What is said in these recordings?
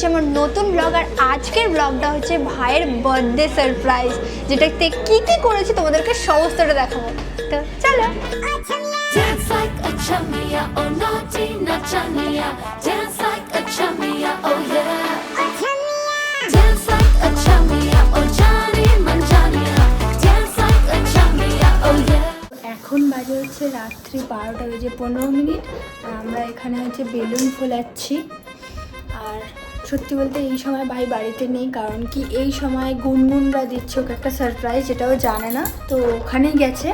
হচ্ছে আমার নতুন ব্লগ আর আজকের ব্লগটা হচ্ছে ভাইয়ের বার্থডে সারপ্রাইজ যেটাতে কি কি করেছি তোমাদেরকে সমস্তটা দেখাবো। তো চলো। এখন বাজে হচ্ছে রাত্রি বারোটা বেজে পনেরো মিনিট আমরা এখানে হচ্ছে বেলুন ফোলাচ্ছি। আর সত্যি বলতে এই সময় ভাই বাড়িতে নেই কারণ কি এই সময় গুনগুনরা দিচ্ছে ওকে একটা সারপ্রাইজ যেটাও জানে না তো ওখানেই গেছে।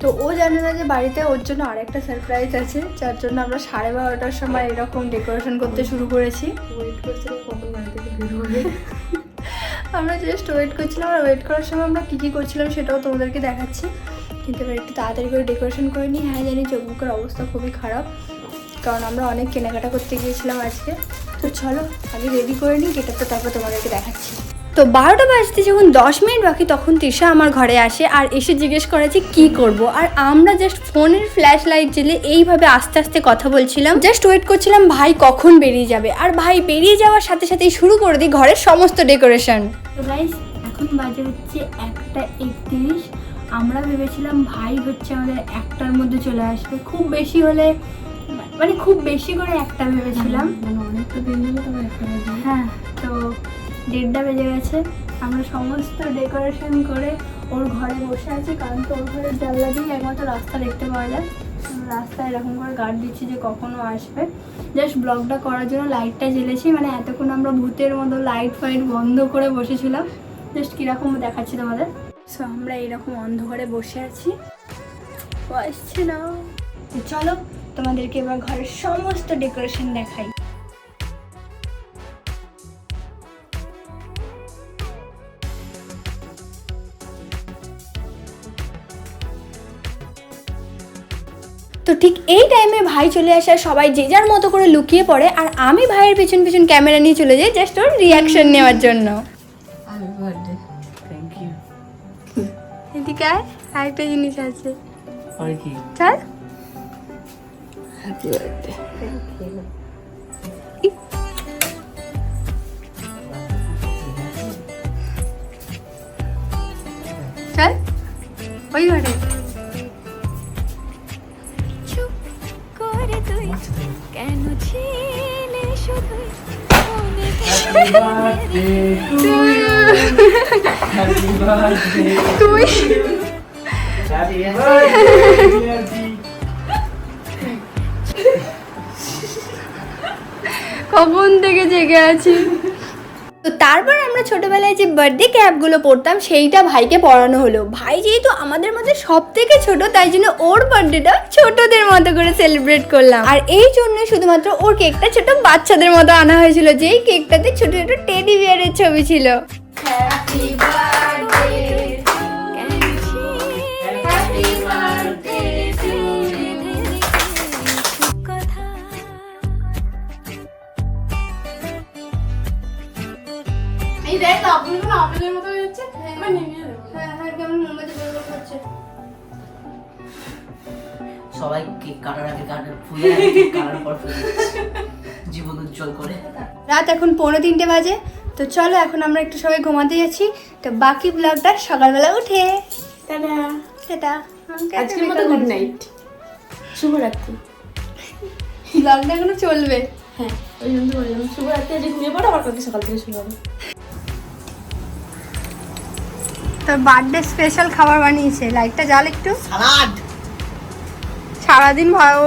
তো ও জানে না যে বাড়িতে ওর জন্য আরেকটা সারপ্রাইজ আছে যার জন্য আমরা সাড়ে বারোটার সময় এরকম ডেকোরেশন করতে শুরু করেছি। ওয়েট করছিলাম কখন বাড়ি থেকে বের হবে? আমরা জাস্ট ওয়েট করছিলাম আর ওয়েট করার সময় আমরা কী কী করছিলাম সেটাও তোমাদেরকে দেখাচ্ছি। কিন্তু এবার একটু তাড়াতাড়ি করে ডেকোরেশন করে নিই। হ্যাঁ জানি চোখ মুখের অবস্থা খুবই খারাপ কারণ আমরা অনেক কেনাকাটা করতে গিয়েছিলাম আজকে। তো চলো, আগে রেডি করে নিই গেটআপটা তারপর তোমাদেরকে দেখাচ্ছি। তো বারোটা বাজতে যখন দশ মিনিট বাকি, তখন তৃষা আমার ঘরে আসে আর এসে জিজ্ঞেস করে যে কী করব। আর আমরা জাস্ট ফোনের ফ্ল্যাশ লাইট জেলে এইভাবে আস্তে আস্তে কথা বলছিলাম। জাস্ট ওয়েট করছিলাম, ভাই কখন বেরিয়ে যাবে? আর ভাই, বেরিয়ে যাওয়ার সাথে সাথেই শুরু করে দিই ঘরের সমস্ত ডেকোরেশন এখন বাজে হচ্ছে একটা একত্রিশ। আমরা ভেবেছিলাম ভাই হচ্ছে আমাদের একটার মধ্যে চলে আসবে। খুব বেশি হলে মানে খুব বেশি করে একটা ভেবেছিলাম। মানে অনেকটা দিন হ্যাঁ তো দেড়টা বেজে গেছে। আমরা সমস্ত ডেকোরেশন করে ওর ঘরে বসে আছি কারণ তো ওর ঘরের জানলা দিয়ে একমাত্র রাস্তা দেখতে পাওয়া যায়। রাস্তায় এরকম করে গার্ড দিচ্ছি যে কখনো আসবে। জাস্ট ব্লগটা করার জন্য লাইটটা জ্বেলেছি মানে এতক্ষণ আমরা ভূতের মতো লাইট ফাইট বন্ধ করে বসেছিলাম। জাস্ট কীরকম দেখাচ্ছি তোমাদের? সো আমরা এরকম অন্ধকারে বসে আছি। আসছে না। চলো তোমাদেরকে এবার ঘরের সমস্ত ডেকোরেশন দেখাই। তো ঠিক এই টাইমে ভাই চলে আসে সবাই যে যার মতো করে লুকিয়ে পড়ে আর আমি ভাইয়ের পেছন পেছন ক্যামেরা নিয়ে চলে যাই জাস্ট ওর রিয়াকশন নেওয়ার জন্য। এদিকে আরেকটা জিনিস আছে। আর কি? চল হ্যাপি বার্থডে চল ওই ঘরে চুপ করে তুই কেন ছিলে শুধুই মনে হ্যাপি বার্থডে তুই কখন থেকে জেগে আছি। তো তারপর আমরা ছোটবেলায় যে বার্থডে ক্যাপগুলো পরতাম সেইটা ভাইকে পরানো হলো। ভাই যেহেতু আমাদের মধ্যে সব থেকে ছোট তাই জন্য ওর বার্থডেটা ছোটদের মতো করে সেলিব্রেট করলাম। আর এই জন্য শুধুমাত্র ওর কেকটা ছোট বাচ্চাদের মতো আনা হয়েছিল যেই কেকটাতে ছোট ছোট টেডি বিয়ারের ছবি ছিল। কেক কাটার আগে কাটার ফুলে কেক কাটার পর জীবন উজ্জ্বল করে। রাত এখন পৌনে তিনটে বাজে তো চলো এখন আমরা একটু সবাই ঘুমাতে যাচ্ছি। তো বাকি ব্লগটা সকালবেলা উঠে। টাটা। টাটা। আজকের মতো গুড নাইট শুভরাত্রি। ব্লগটা এখনও চলবে। হ্যাঁ ওই জন্য তো বললাম শুভরাত্রি আজকে ঘুমিয়ে পড়ো আবার কালকে সকাল থেকে শুরু হবে। তো বার্থডে স্পেশাল খাবার বানিয়েছে। লাইটটা জ্বাল একটু। সালাড সারাদিন ভালো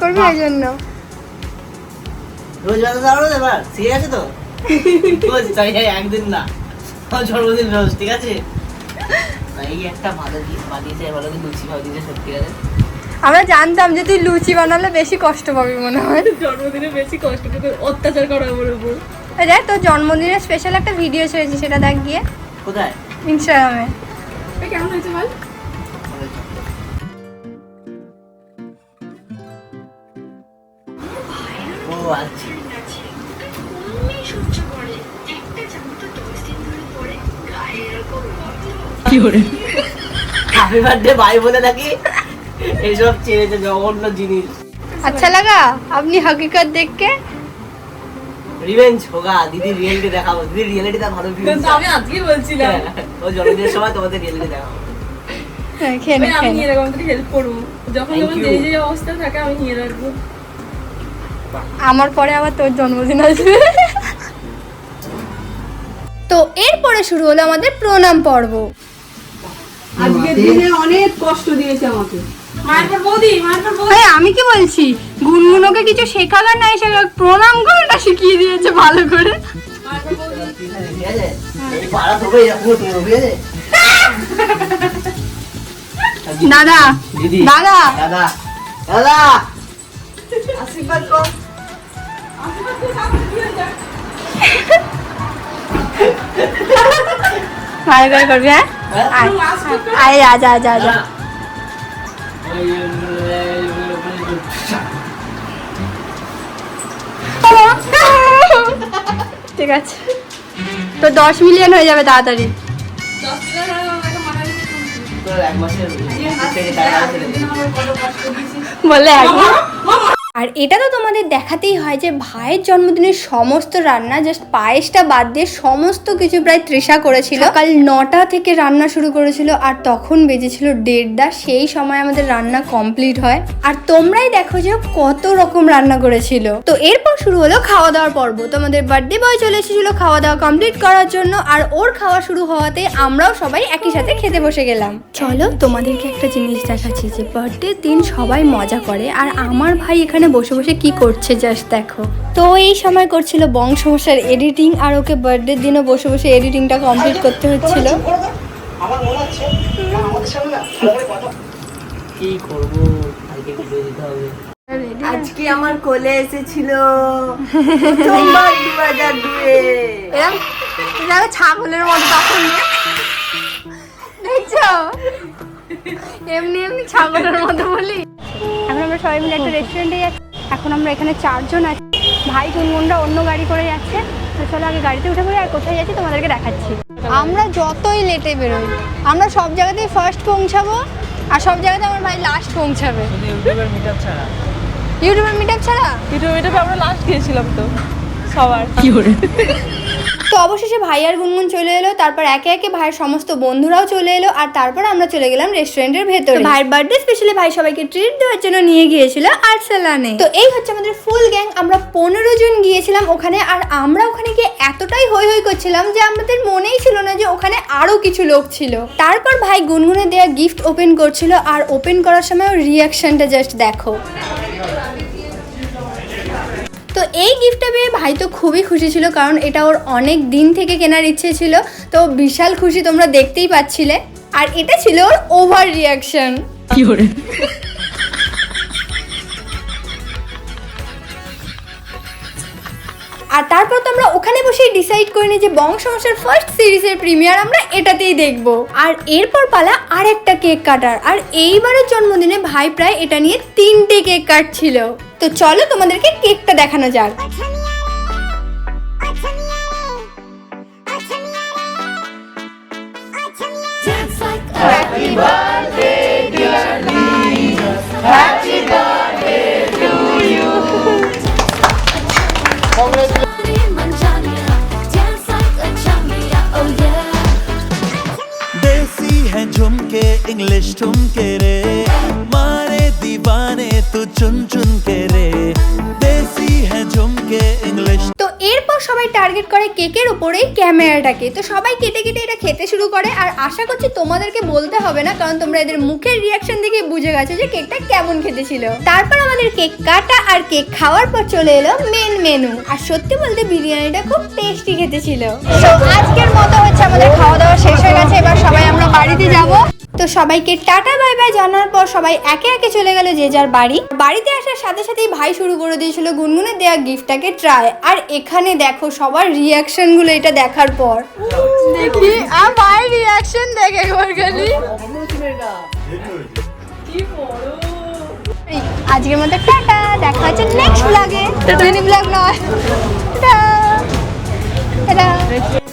করবি এই জন্য। রোজ এবার ঠিক আছে তো? রোজ তাই একদিন না। জন্মদিন রোজ ঠিক আছে? একটা ভালো বানিয়েছে ভালো কি লুচি ভালো দিয়েছে সত্যি আছে আমরা জানতাম যে তুই লুচি বানালে বেশি কষ্ট পাবি মনে হয়। জন্মদিনে বেশি কষ্ট অত্যাচার করা আমার উপর দেখ তোর জন্মদিনের স্পেশাল একটা ভিডিও ছেড়েছি সেটা দেখ গিয়ে। কোথায়? ইনস্টাগ্রামে কেমন হয়েছে বল? আছে কি রিয়েলিটি দেখাবো। ও জন্মদিনের সময় তোমাদের রিয়েলিটি দেখাবো। আমি এরকম হেল্প করব। যখন যখন যে যে অবস্থা থাকে আমি নিয়ে রাখব। আমার পরে আবার তোর জন্মদিন আসবে। তো এরপরে শুরু হলো আমাদের প্রণাম পর্ব। আজকের দিনে অনেক কষ্ট দিয়েছে আমাকে। এই, আমি কি বলছি? গুনগুনোকে কিছু শেখালো না এসে প্রণাম করাটা শিখিয়ে দিয়েছে ভালো করে। দিদি দাদা দাদা। দাদা আশীর্বাদ ভালো করে করবি হ্যাঁ? আয় আয় আয় আয় আয় ঠিক আছে। তো দশ মিলিয়ন হয়ে যাবে তাড়াতাড়ি। তোর এক আর এটা তো তোমাদের দেখাতেই হয় যে ভাইয়ের জন্মদিনের সমস্ত রান্না জাস্ট পায়েসটা বাদ দিয়ে সমস্ত কিছু প্রায় তৃষা করেছিল। কাল নটা থেকে রান্না শুরু করেছিল আর তখন বেজেছিল দেড়টা, সেই সময় আমাদের রান্না কমপ্লিট হয়। আর তোমরাই দেখো যে কত রকম রান্না করেছিল। তো এরপর শুরু হলো খাওয়া দাওয়ার পর্ব। তোমাদের বার্থডে বয় চলে এসেছিল খাওয়া দাওয়া কমপ্লিট করার জন্য আর ওর খাওয়া শুরু হওয়াতে আমরাও সবাই একই সাথে খেতে বসে গেলাম। চলো তোমাদেরকে একটা জিনিস দেখাচ্ছি যে বার্থডে দিন সবাই মজা করে। আর আমার ভাই এখানে বসে বসে কি করছে জাস্ট দেখো। তো এই সময় করছিল বংশমশার এডিটিং আর ওকে বার্থডে দিনও বসে বসে এডিটিংটা কমপ্লিট করতে হচ্ছিল। আমার মনে হচ্ছে আমাদের সামনে কি করব? কালকে ভিডিও দিতে হবে। আজকে আমার কোলে এসেছিল। প্রথমবার দু হাজার দুয়ে। এরকম এরকম ছাগলের মতো তখন। দেখছ? এমনি এমনি ছাগলের মতো বলি। এখন আমরা সবাই মিলে একটা রেস্টুরেন্টে যাচ্ছি। এখন আমরা এখানে চারজন আছি। ভাই গুনগুনরা অন্য গাড়ি করে যাচ্ছে। তো চলো আগে গাড়িতে উঠে পড়ি আর কোথায় যাচ্ছি তোমাদেরকে দেখাচ্ছি। আমরা যতই লেটে বেরোই আমরা সব জায়গাতেই ফার্স্ট পৌঁছাবো আর সব জায়গাতে আমার ভাই লাস্ট পৌঁছাবে। ইউটিউবের মিটআপ ছাড়া। ইউটিউবের মিট ছাড়া? ভিডিও ভিডিও আমরা লাস্ট গিয়েছিলাম তো সবার। তো অবশেষে ভাই আর গুনগুন চলে এলো তারপর একে একে ভাইয়ের সমস্ত বন্ধুরাও চলে এলো আর তারপর আমরা চলে গেলাম রেস্টুরেন্টের ভেতরে। ভাইয়ের বার্থডে স্পেশালি ভাই সবাইকে ট্রিট দেওয়ার জন্য নিয়ে গিয়েছিল আর্সেলানে তো এই হচ্ছে আমাদের ফুল গ্যাং আমরা পনেরো জন গিয়েছিলাম ওখানে আর আমরা ওখানে গিয়ে এতটাই হই হই করছিলাম যে আমাদের মনেই ছিল না যে ওখানে আরও কিছু লোক ছিল। তারপর ভাই গুনগুনে দেওয়া গিফট ওপেন করছিল আর ওপেন করার সময় ওর রিয়াকশনটা জাস্ট দেখো। তো এই গিফটটা পেয়ে ভাই তো খুবই খুশি ছিল কারণ এটা ওর অনেক দিন থেকে কেনার ইচ্ছে ছিল। তো বিশাল খুশি তোমরা দেখতেই পাচ্ছিলে। আর এটা ছিল ওর ওভার রিয়াকশন আর তারপর তো আমরা ওখানে বসেই ডিসাইড করে নিই যে বংশমশের ফার্স্ট সিরিজের প্রিমিয়ার আমরা এটাতেই দেখব। আর এরপর পালা আর একটা কেক কাটার। আর এইবারের জন্মদিনে ভাই প্রায় এটা নিয়ে তিনটে কেক কাটছিল। তো চলো তোমাদেরকে কেকটা দেখানো যাক Dance like a happy birthday, dear me. Happy birthday to you. Manjania, dance like a chamia, oh yeah. देसी है झुमके इंग्लिश ठुमके रे मारे दीवाने तू चुन चुन के रे देसी সঙ্গে ইংলিশ তো এরপর সবাই টার্গেট করে কেকের উপরে ক্যামেরাটাকে। তো সবাই কেটে কেটে এটা খেতে শুরু করে। আর আশা করছি তোমাদেরকে বলতে হবে না, কারণ তোমরা এদের মুখের রিয়াকশন দেখে বুঝে গেছো যে কেকটা কেমন খেতে ছিল। তারপর আমাদের কেক কাটা আর কেক খাওয়ার পর চলে এলো মেন মেনু আর সত্যি বলতে বিরিয়ানিটা খুব টেস্টি খেতে ছিল। আজকের মতো হচ্ছে আমাদের খাওয়া দাওয়া শেষ হয়ে গেছে। এবার সবাই আমরা বাড়িতে যাব। তো সবাইকে টাটা বাই বাই জানার পর সবাই একে একে চলে গেল যে যার বাড়ি। বাড়িতে আসার সাথে সাথেই ভাই শুরু করে দিয়েছিল গুনগুনে দেয়া গিফটটাকে ট্রাই আর এখানে দেখো সবার রিয়াকশনগুলো এটা দেখার পর। দেখি ভাই রিয়াকশন দেখে খালি। আজকের মতো টাটা দেখা হচ্ছে নেক্সট ব্লগে ব্লগ নয়।